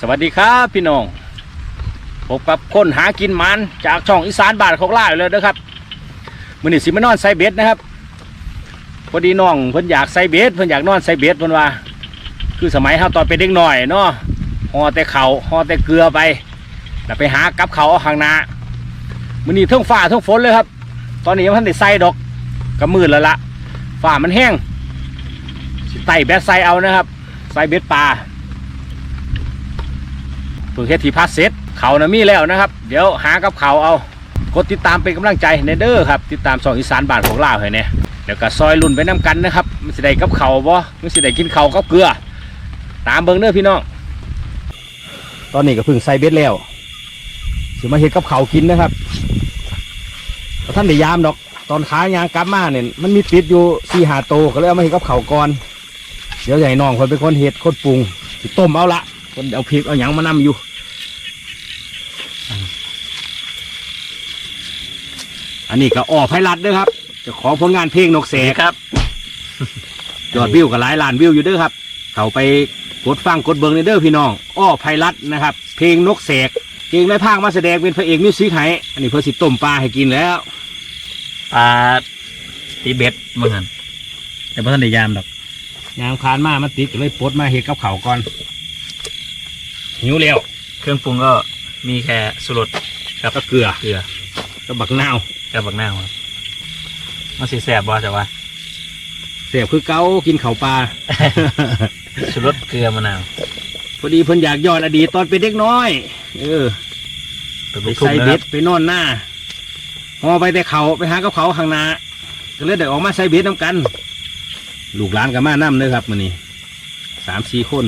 สวัสดีครับพี่น้องพบกับคนหากินมันจากช่องอีสานบ้านของล่าเลยนะครับมือนี้สิมานอนไซเบสนะครับพอดีน้องเพิ่นอยากไซเบสเพิ่นอยากนอนไซเบสเพิ่นว่า คือสมัยเฮาตอนเป็นเด็กหน่อยเนาะห่อแต่เขาห่อแต่เกลือไปแล้วไปหากับเขาเอาข้างหน้ามือนี้เทั้งฟ้าทั้งฝนเลยครับ ตอนนี้ยังพันได้ใส่ดอกก็มืดแล้วละฟ้ามันแห้งสิไต่แบดไซเอานะครับไซเบสปลา เพิ่งเฮทีพักเสร็จเขานะมีแล้วนะครับ เดี๋ยวหากับเขาเอากดติดตามเป็นกำลังใจในเด้อครับ ติดตามสองอีสานบ้านของลาวให้เนี่ยเดี๋ยวก็ซอยลุ่นไปน้ำกันนะครับมันสิได้กับเขาบ่มันสิได้กินเขากับเกลือ ตามเบิ่งเด้อพี่น้องตอนนี้ก็เพิ่งใส่เบ็ดแล้วสิมาเฮ็ดกับเขากินนะครับท่านได้ยามดอก ตอนขายางกลับมาเนี่ยมันมีติดอยู่สี่หาโตก็เลยเอามาเฮ็ดกับเขาก่อน เดี๋ยวใหญ่น้องคนเป็นคนเฮ็ดคนปรุงต้มเอาละ คนเอาพริกเอาหยังมานำอยู่อันนี้ก็อ้อไพรัตเด้อครับเจะของผลงานเพลงนกแสกครับยอดวิวก็หลายล้านวิวอยู่เด้อครับ เข้าไปกดฟังกดเบิงในเด้อพี่น้อง อ้อไพรัตนะครับ เพลงนกแสกเก่งในภาคมาแสดงเป็นพระเอกมิวสิกไห้อันนี้เพื่อสิต้มปลาให้กินแล้วปลาตีเบ็ดมั้งหันแต่พ่ท่านได้ยามดอกยามคานมามันติดก็เลยปลดมาเฮ็ดกับเขาวก่อน หิวแล้วเครื่องปรุงก็มีแค่สุรสกับก็เกลือเกลือกับบักนาวกับบักนาวครับมันสีแสบบ่แต่ว่าเสียบคือเกากินเขาวปลา สุรสเกลือมะนาวพอดีเพิ่นอยากย้อนอดีตตอนเป็นเด็กน้อย เออ เป็นไปลูกทุ่งใส่นะคเบ็รัดบไปนอนหน้าหอไปแต่เขาไปหากับเขาข้างหน้าก็เลยได้ออกมาใส่เบ็ดน้ำกัน ลูกหลานกับมาน้ำเลยครับมันนี่สามสี่คน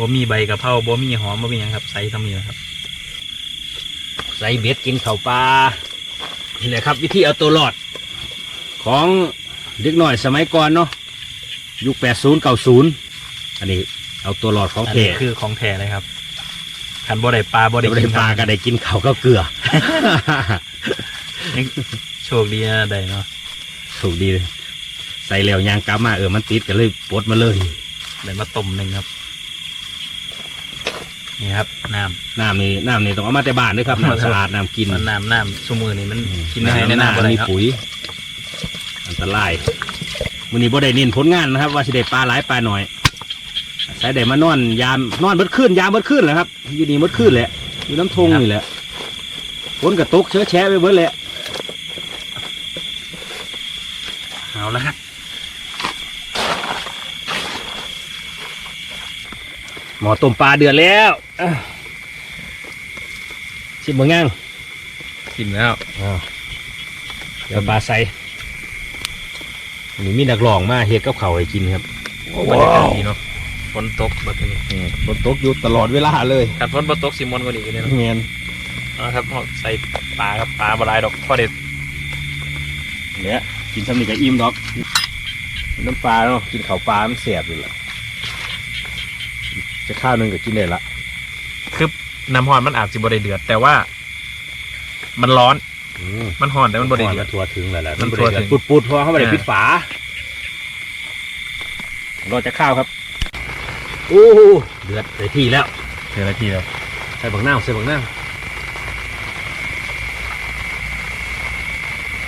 บ่มีใบกะเพราบ่มีหอมบ่มีหยังครับใส่ทำนี้นะครับ ใส่เบ็ดกินเขาวปลานี่แหละครับ วิธีเอาตัวรอด ของเด็กน้อยสมัยก่อนเนาะยุคแปดศูนย์เก้าศูนย์อันนี้เอาตัวรอดของอันแท้นี้คือของแท้เลยครับขันบ่ได้ปลาบ่ได้บ่ได้กินปลาก็ได้กินเขาวก็เกลือ ยังโชคดีนะได้เนาะถูกดีเลย ใส่แล้วยางกลับมาเออมันติดก็เลยปลดมาเลย ได้มาต้มหนึ่งครับ นี่ครับน้น้ำนี่น้ำนี่ต้องเอามาแต่บ้านด้วยครับน้ำสะอาดน้ำกินำมันน้ำน้ำซุมือนี่มันอืมกินได้ในน้ำมัอะไรมีครับปุ๋ย อันตรายวันนี้บ่ได้เน้นผลงานนะครับ ว่าสิได้ปลาหลายปลาหน่อยใส่ได้มานอนยามนอนเบิดขึ้นยามเบิดขึ้นแหละครับ อยู่นี่เบิดขึ้นแหละอยู่น้ำทงนี่แหละฝนกระตกเชื้อแฉะไปเบิดแหละเอาละครับหมอต้มปลาเดือดแล้วอะ ชิมบางย่างกินแล้วเดี๋ยวปลาใส่วันนี้มีนักร้องมาเฮ็ดกับเขาวให้กินครับโอ้บรรยากาศดีเนาะฝนตกแบบนี้อืมฝนตกอยู่ตลอดเวลาเลยขัดฝนบ่ตกสิมอนก็ดีกันเลยเนาะเมียนเอาละครับเอาใส่ปลาครับปลาบหลายดอกพ่อเด็ดเนี่ยกินสำนีกับอิ่มดอก น้ำปลาเนาะกินข้าวปลามันเสียบอยู่ละจะข้าวหนึงก็กินได้ละ คือน้ำหอนมันอาจสิบ่ได้เดือด แต่ว่า มันร้อนอืมมันหอนแต่มันบ่ได้เดือด ทัวถึงแล้วแหละมันทั่วถึงปุดปุดๆเพราะเขาไม่ได้อ่าปิดฝารอจะข้าวครับโอ้โหเดือดใส่ที่แล้วเดือดละทีแล้วใส่บักน้าวใส่บักน้าว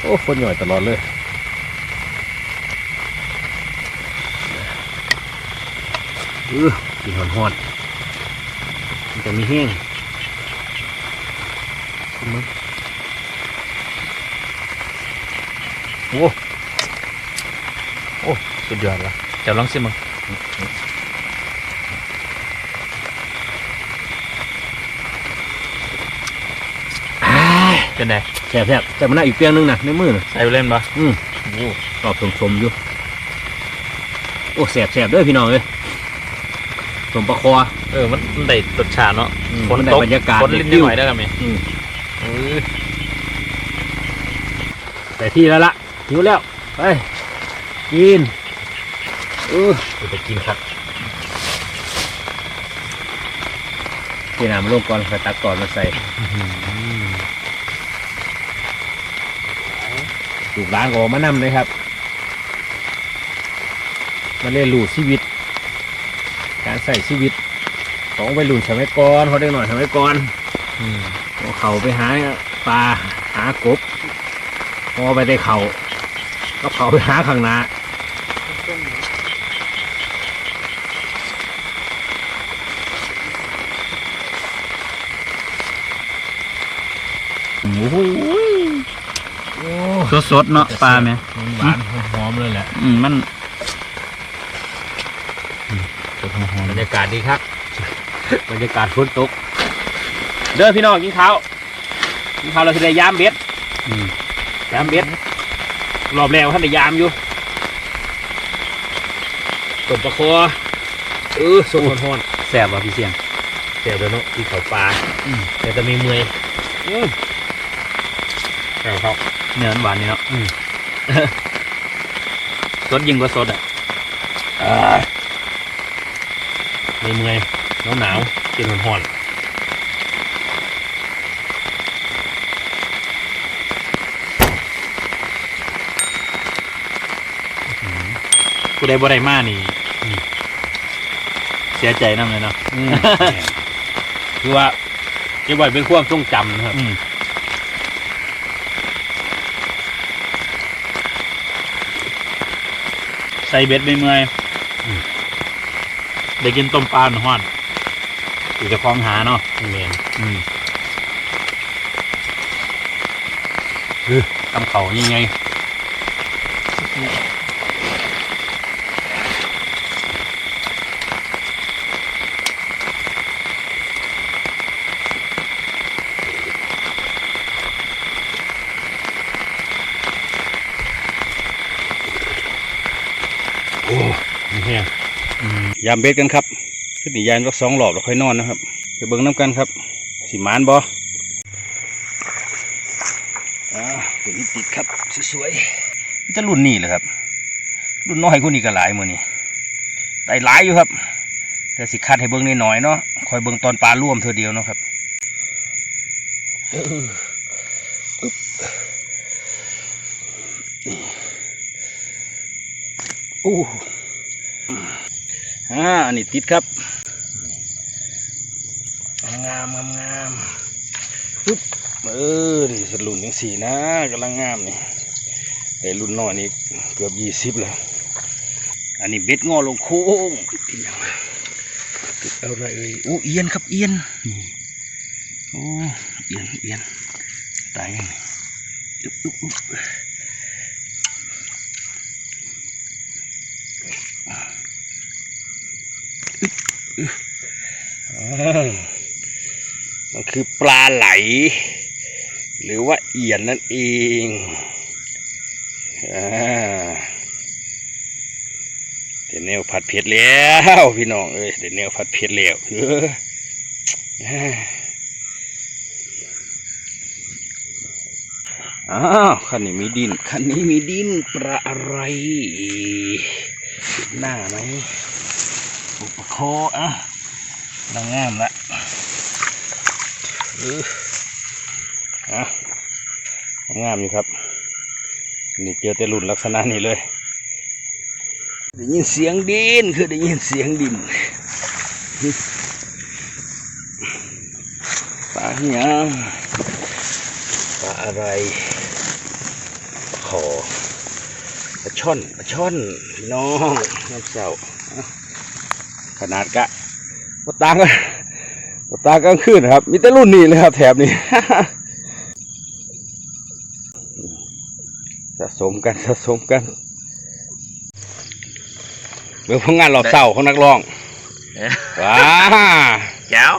โอ้คนหน่อยตลอดเลยเออกินหอนหอนๆมัน จะมีแห้งชิมมั้งโอ้โอ้สุดยอดว่ะเดี๋ยวลองชิมมั้งเป็นไงแซ่บแซ่บแต่มันน่าอีกเปียงนึงนะในมือนะใส่ไปเล่นปะอืมโอ้กรอบสมๆอยู่ โอ้แสบแสบๆเด้วยพี่น้องเลย สมปลาคอ เออมันมันได้รสชาติเนาะอืมฝนมันได้ตกบรรยากาศฝนลิ้นได้นิดฟิวหน่อยได้กันไหมอืม เออแต่ที่แล้วละหิวแล้ว ไป กินเออไปกินครับเทน้ำลงก่อนค่อยตักก่อนมาใส่ลูกร้านก็ออกมานำเลยครับมาเรียนรู้ชีวิตการ ใส่ชีวิต ของไปหลุนสมัยก่อนเขาได้หน่อยสมัยก่อนเอาเขาไปหาปลาหากบพอไปได้เขาก็เขาไปหาข้างหน้าโอ้โหโอ้สดๆเนาะปลาไหมหวานๆหอมๆเลยแหละอืมมัน บรรยากาศดีครับ บรรยากาศฝนตก เด้อพี่น้องกินข้าวกินข้าวเราจะได้ยามเบ็ดอืมยามเบ็ดรอบแล้วท่านได้ยามอยู่ตบประคอเออสดหอนแสบว่ะพี่เสียงๆเดี๋ยวเดี๋ยวเนาะกินข้าวปลาอืมเดี๋ยวจะมีเมอยอืมเอาครับเนื้อหวานนี่เนาะอืมสดยิ่งกว่าสดอะอ่ามี เมอยหนาวหนาวๆกินหอนผู้ใดบ่ได้มานี่อืมเสียใจน้ำเลยเนาะๆอืมคือว่าเก็บไว้เป็นความทรงจำนะครับอืมใส่เบ็ดไม่เมื่อย ได้กินต้มปลาหอนอยู่จะคล้องหาเนาะเมนอืมกำเขายังไง โอ้ยแห้ง อืม ยามเบ็ดกันครับขึ้นอีกยานก็สองหลอบแล้วค่อยนอนนะครับไปเบิ่งน้ำกันครับสิหมานบ่อ่าตัวนี้ติดครับสวยๆมันจะรุ่นนี้เลยครับ รุ่นน้อยกว่านี้ก็หลายมือนี่ได้หลายอยู่ครับ แต่สิคัดให้เบิ่งนิดหน่อยๆเนาะคอยเบิ่งตอนปลาร่วมเธอเดียวเนาะครับเอออึ๊บนี่โอ้ อ่าอันนี้ติดครับ งามงามงามปึ๊บเออนี่สรุ่นยังสี่นะกำลังงามนี่ไอ้รุ่นน้อยนี่เกือบยี่สิบแล้ว อันนี้เบ็ดงอลงโค้งติดยังติดเอาอะไรเอ่ยอู้เอียนครับเอียนโอ้เอียนเอียนตายยังไงอึ๊บอึ๊บอึ๊บ อ่า มันคือปลาไหล หรือว่าเอียนนั่นเองเดี๋ยวแนวผัดเผ็ดแล้วพี่น้องเอ้ยเดี๋ยวแนวผัดเผ็ดแล้วเอออ้าวคันนี้มีดินคันนี้มีดินปลาอะไร หน้าไหม คอะนางงามละอออะงามอยู่ครับ นี่เจอแต่รุ่นลักษณะนี้เลย ได้ยินเสียงดินคือได้ยินเสียงดินปลาหยังปลาอะไรขอปลาช่อนปลาช่อนพี่น้องน้ำเสาอะข นาดกะปตางกันปตางกลางคืนนะครับ มีแต่รุ่นนี้เลยครับ แถบนี้สะสมกันสะสมกันเมื่อพงงานรอบเศร้าของนักร้องว้าแก้ว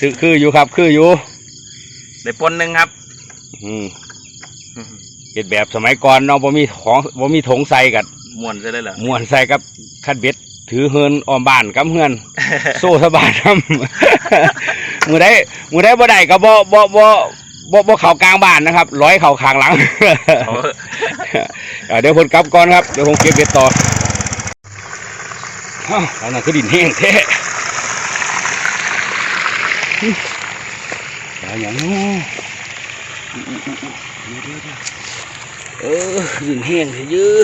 คือคืออยู่ครับ คืออยู่ได้ปนหนึ่งครับ อืมเฮ็ดแบบสมัยก่อนเนาะบ่มีของบ่มีถงใส่กับม่วนใช่เลยเหรอม่วนใส่กับคัดเบ็ด ถือเฮินออมบ้านกับเฮือน โซ่สะบายทำมือได้มือได้บ่ได้ก็บ่บ่บ่บ่บ่เข่ากลางบ้านนะครับร้อยเข่าข้างหลังเอ่อเดี๋ยวผมกลับก่อนครับเดี๋ยวผมเก็บเบ็ดต่ออ้าวอันนั้นคือดินแห้งแท้อะไรอย่างนี้เออดินแห้งเถอะยื้อ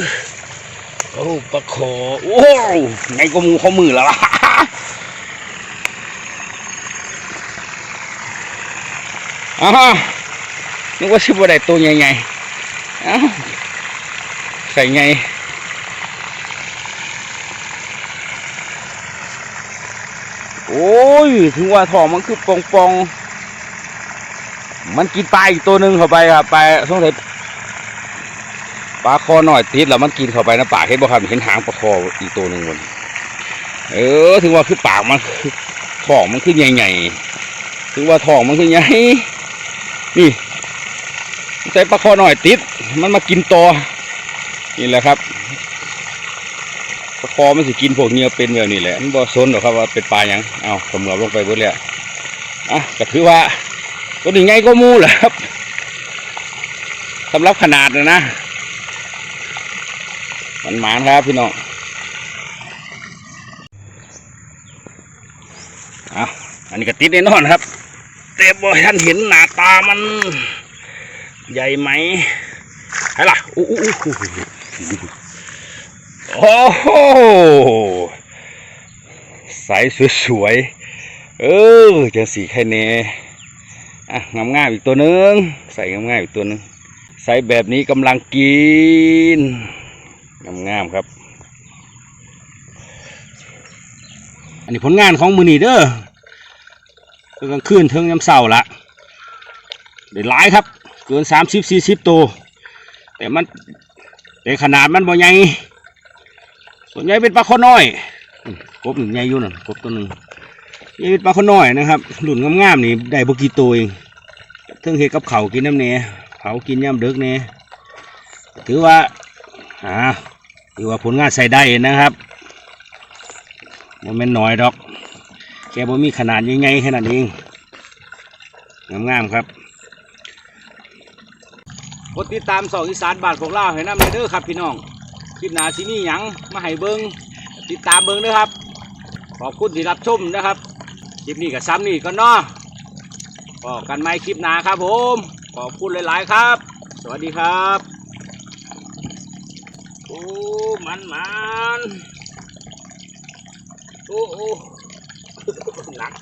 โอ้ปลาโขโอ้ยไงก็มูข้อมือแล้วล่ะอ้าวนึกว่าชิบว่าได้ตัวใหญ่ๆอ้าวใส่ไงโอ้ย ถึงว่าทองมันคือปองปอง มันกินปลาอีกตัวหนึ่งเข้าไปครับไปสงสัย ปลาคอหน่อยติดแล้วมันกินเข้าไปนะปากเห็นบ่ครับเห็นหางปลาคออีกตัวหนึ่งมันเออถึงว่าคือปากมันคือท้องมันคือใหญ่ๆถึงว่าท้องมันคือใหญ่นี่ใส่ปลาคอหน่อยติด มันมากินตัวนี่แหละครับปลาคอมันสิกินพวกเหงี้ยเป็นแบบนี้แหละมันบ่สนหรอกครับว่าเป็นปลาหยังเอาสำรวจลงไปเบิดแล้วอะก็ถือว่าตัวนี้ไงก็มูแหละครับสำหรับขนาดนะนะ มันหมานครับพี่น้องเอาอันนี้ก็ติดแน่นอนครับแต่บ่ท่านเห็นหน้าตามัน ใหญ่ไหมไหนล่ะอู้อู้โอ้โหใสสวยๆเออจังสีแค่นี้อะงามอีกตัวนึง ใส่งามๆอีกตัวนึงใส่แบบนี้กำลังกิน งามๆครับ อันนี้ผลงานของมือนีเด้อกลางคืนเทิงยามเสาละได้หลายครับ เกินสามสิบสี่สิบตัวแต่มันแต่ขนาดมันบ่ใหญ่ส่วนใหญ่เป็นปลาข้อน้อยกบหนึ่งใหญ่อยู่น่ะกบตัวหนึ่งนี่เป็นปลาข้อน้อยนะครับหลุนงามๆนี่ได้บกี่ตัวเองเทิงเห็ดกับเขากินน้ำเนเผากินย่ำเดึกเนถือว่า อ่าถือว่าผลงานใส่ได้นะครับมันเป็นน้อยดอกแกบ่มีขนาดใหญ่ๆแค่นั้นเองงามๆครับกดติดตามสองอีสานบานของเราให้น้ำเด้อครับพี่น้องคลิปหน้าสิมีหยังมาให้เบิงติดตามเบิงด้อครับ ขอบคุณที่รับชมนะครับคลิปนี้กับซ้ำนี่ก็นาะพอกันใหม่คลิปหนาครับผม ขอบคุณหลาย ๆ ครับ สวัสดีครับ อ้มันมันโอ้โอ้หนัก